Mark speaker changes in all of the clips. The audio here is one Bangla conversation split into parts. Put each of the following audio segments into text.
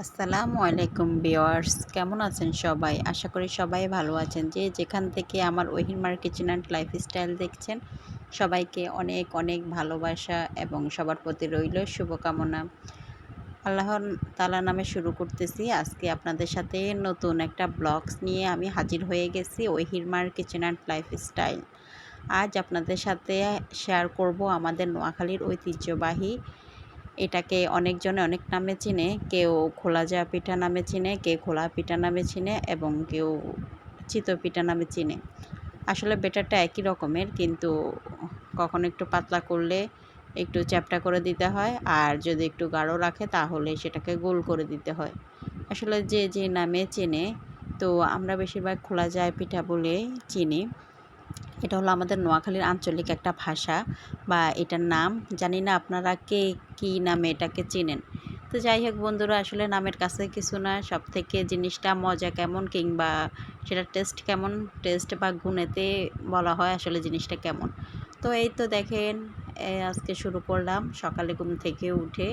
Speaker 1: আসসালামু আলাইকুম বিওয়ার্স কেমন আছেন সবাই? আশা করি সবাই ভালো আছেন। যে যেখান থেকে আমার ওহিমার কিচেন অ্যান্ড লাইফস্টাইল দেখছেন, সবাইকে অনেক অনেক ভালোবাসা এবং সবার প্রতি রইল শুভকামনা। আল্লাহর তালা নামে শুরু করতেছি। আজকে আপনাদের সাথে নতুন একটা ব্লগস নিয়ে আমি হাজির হয়ে গেছি ওহিরমার কিচেন অ্যান্ড লাইফস্টাইল। আজ আপনাদের সাথে শেয়ার করব আমাদের নোয়াখালীর ঐতিহ্যবাহী এটাকে অনেকজনে অনেক নামে চিনে, কেউ খোলা যা পিঠা নামে চিনে, কেউ খোলা পিঠা নামে চিনে এবং কেউ চিতই পিঠা নামে চিনে। আসলে বেটারটা একই রকমের, কিন্তু কখনো একটু পাতলা করলে একটু চ্যাপটা করে দিতে হয়, আর যদি একটু গাঢ় রাখে তাহলে সেটাকে গোল করে দিতে হয়। আসলে যে যে নামে চেনে, তো আমরা বেশিরভাগ খোলা যায় পিঠা বলে চিনি। এটা হলো আমাদের নোয়াখালীর আঞ্চলিক একটা ভাষা বা এটার নাম। জানি না আপনারা কে, কী নামে এটাকে চেনেন। তো যাই হোক বন্ধুরা, আসলে নামের কাছে কিছু না। সব থেকে জিনিসটা মজা কেমন কিংবা সেটা টেস্ট কেমন? টেস্ট বা গুণেতে বলা হয় আসলে জিনিসটা কেমন। তো এই তো দেখেন আজকে শুরু করলাম। সকালে ঘুম থেকে উঠে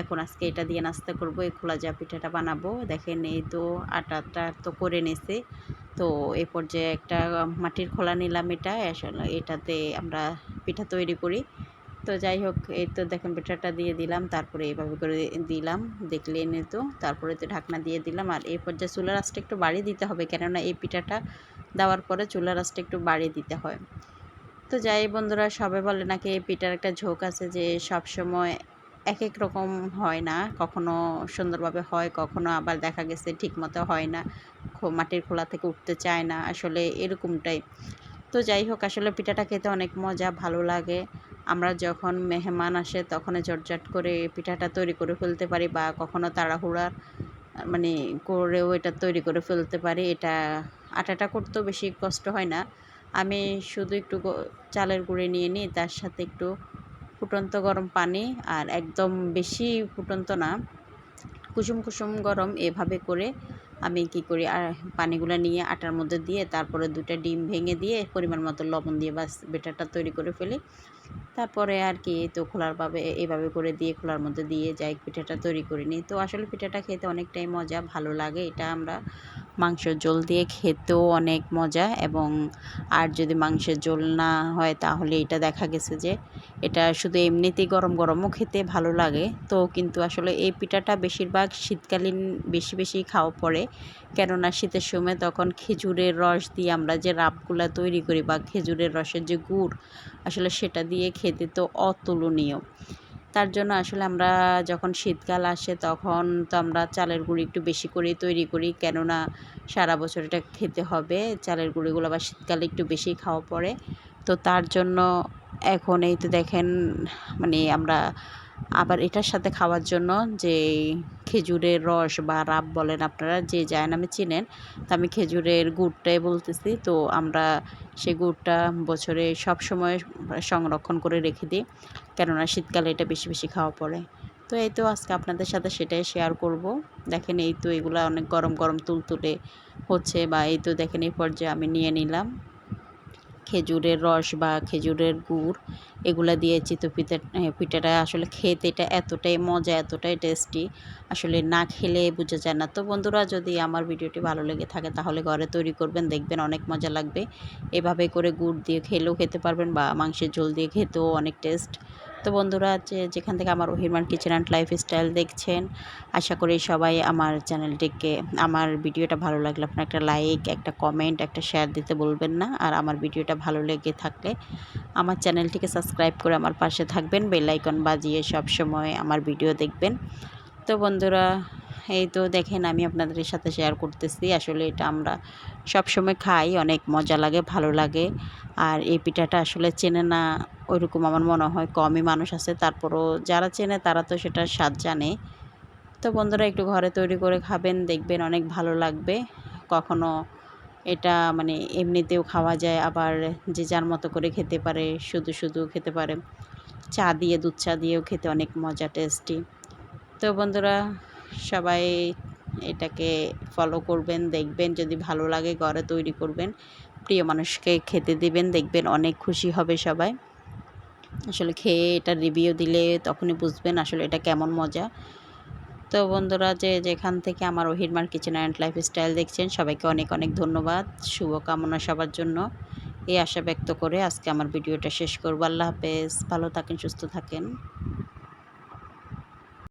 Speaker 1: এখন আজকে এটা দিয়ে নাস্তা করব, এই খোলা যা পিঠাটা বানাবো। দেখেন এই তো আটাটা তো করে নেছে। তো এই পর্যায়ে একটা মাটির খোলা নিলাম এটা, আসলে এটাতে আমরা পিঠা তৈরি করি। তো যাই হোক, এই তো দেখেন পিঠাটা দিয়ে দিলাম, তারপরে এভাবে করে দিলাম, দেখলে এনে তো, তারপরে তো ঢাকনা দিয়ে দিলাম। আর এই পর্যায়ে চুলার আঁচটা একটু বাড়িয়ে দিতে হবে, কেননা এই পিঠাটা দেওয়ার পরে চুলার আঁচটা একটু বাড়িয়ে দিতে হয়। তো যাই বন্ধুরা, সবাই বলে নাকি এই পিঠার একটা ঝোঁক আছে যে সব সময় এক এক রকম হয় না। কখনো সুন্দরভাবে হয়, কখনো আবার দেখা গেছে ঠিকমতো হয় না। মাটির খোলা থেকে উঠতে চায় না, আসলে এরকমটাই। তো যাই হোক, আসলে পিঠাটা খেতে অনেক মজা, ভালো লাগে। আমরা যখন মেহমান আসে তখন জটজট করে পিঠাটা তৈরি করে ফেলতে পারি বা কখনো তাড়াহুড়ার মানে করেও এটা তৈরি করে ফেলতে পারি। এটা আটাটা করতেও বেশি কষ্ট হয় না। আমি শুধু একটু চালের গুঁড়ি নিয়ে নিই, তার সাথে একটু ফুটন্ত গরম পানি আর একদম বেশি ফুটন্ত না। কুসুম কুসুম গরম এভাবে করে আমি কি করি, আর পানিগুলো নিয়ে আটার মধ্যে দিয়ে তারপরে দুটা ডিম ভেঙে দিয়ে পরিমাণ মতো লবণ দিয়ে বাস বেটারটা তৈরি করে ফেলি। তারপরে আর কি তো খোলারভাবে এভাবে করে দিয়ে খোলার মধ্যে দিয়ে যাই, পিঠাটা তৈরি করে নিই। তো আসলে পিঠাটা খেতে অনেকটাই মজা, ভালো লাগে। এটা আমরা মাংসের ঝোল দিয়ে খেতেও অনেক মজা এবং আর যদি মাংসের ঝোল না হয় তাহলে এটা দেখা গেছে যে এটা শুধু এমনিতেই গরম গরমও খেতে ভালো লাগে। তো কিন্তু আসলে এই পিঠাটা বেশিরভাগ শীতকালীন বেশি বেশি খাওয়া পড়ে। কেননা শীতের সময় তখন খেজুরের রস দিয়ে আমরা যে রাবগুলা তৈরি করি বা খেজুরের রসের যে গুড়, আসলে সেটা দিয়ে খেতে তো অতুলনীয়। তার জন্য আসলে আমরা যখন শীতকাল আসে তখন তো আমরা চালের গুঁড়ি একটু বেশি করে তৈরি করি। কেননা সারা বছর এটা খেতে হবে, চালের গুঁড়িগুলো আবার শীতকালে একটু বেশি খাওয়া পড়ে। তো তার জন্য এখন এই তো দেখেন মানে আমরা আবার এটার সাথে খাওয়ার জন্য যে খেজুরের রস বা রাব বলেন আপনারা, যে যায় নামে চিনেন, তো আমি খেজুরের গুড়টাই বলতেছি। তো আমরা সে গুড়টা বছরে সব সময় সংরক্ষণ করে রেখে দিই, কেননা শীতকালে এটা বেশি বেশি খাওয়া পড়ে। তো এই তো আজকে আপনাদের সাথে সেটাই শেয়ার করব। দেখেন এই তো এগুলো অনেক গরম গরম তুলতুলে হচ্ছে বা এই তো দেখেন এই পর্যায়ে আমি নিয়ে নিলাম। খেজুরের রস বা খেজুরের গুড়, এগুলো দিয়ে চিতই পিঠা পিঠাটা আসলে খেতে এটা এতটাই মজা, এতটাই টেস্টি। আসলে না খেলে বোঝা যায় না। তো বন্ধুরা, যদি আমার ভিডিওটি ভালো লেগে থাকে তাহলে ঘরে তৈরি করবেন, দেখবেন অনেক মজা লাগবে। এভাবে করে গুড় দিয়ে খেলেও খেতে পারবেন বা মাংসের ঝোল দিয়ে খেতেও অনেক টেস্ট। তো বন্ধুরা যে যেখান থেকে আমার অভিমান কিচেন অ্যান্ড লাইফ স্টাইল দেখছেন, আশা করি সবাই আমার চ্যানেলটিকে, আমার ভিডিওটা ভালো লাগলে আপনার একটা লাইক একটা কমেন্ট একটা শেয়ার দিতে বলবেন না। আর আমার ভিডিওটা ভালো লেগে থাকলে আমার চ্যানেলটিকে সাবস্ক্রাইব করে আমার পাশে থাকবেন বেলাইকন বাজিয়ে সব সময় আমার ভিডিও দেখবেন। তো বন্ধুরা এই তো দেখেন, আমি আপনাদের সাথে শেয়ার করতেছি। আসলে এটা আমরা সব সময় খাই, অনেক মজা লাগে, ভালো লাগে। আর এই পিঠাটা আসলে চেনে না, ওইরকম আমার মনে হয় কমই মানুষ আছে। তারপরও যারা চেনে তারা তো সেটা স্বাদ জানে। তো বন্ধুরা, একটু ঘরে তৈরি করে খাবেন, দেখবেন অনেক ভালো লাগবে। কখনো এটা মানে এমনিতেও খাওয়া যায়, আবার যে যার মতো করে খেতে পারে, শুধু শুধু খেতে পারে। চা দিয়ে, দুধ চা দিয়েও খেতে অনেক মজা টেস্টি তো বন্ধুরা সবাই এটাকে ফলো করবেন, দেখবেন, যদি ভালো লাগে ঘরে তৈরি করবেন। প্রিয় মানুষকে খেতে দিবেন, দেখবেন অনেক খুশি হবে সবাই। আসলে খেয়ে এটা রিভিউ দিলে তখনই বুঝবেন আসলে এটা কেমন মজা। তো বন্ধুরা, যে যেখান থেকে আমার ওহিরমার কিচেন অ্যান্ড লাইফস্টাইল দেখছেন, সবাইকে অনেক অনেক ধন্যবাদ। শুভকামনা সবার জন্য। এই আশা ব্যক্ত করে আজকে আমার ভিডিওটা শেষ করব। আল্লাহ হাফেজ। ভালো থাকেন, সুস্থ থাকেন।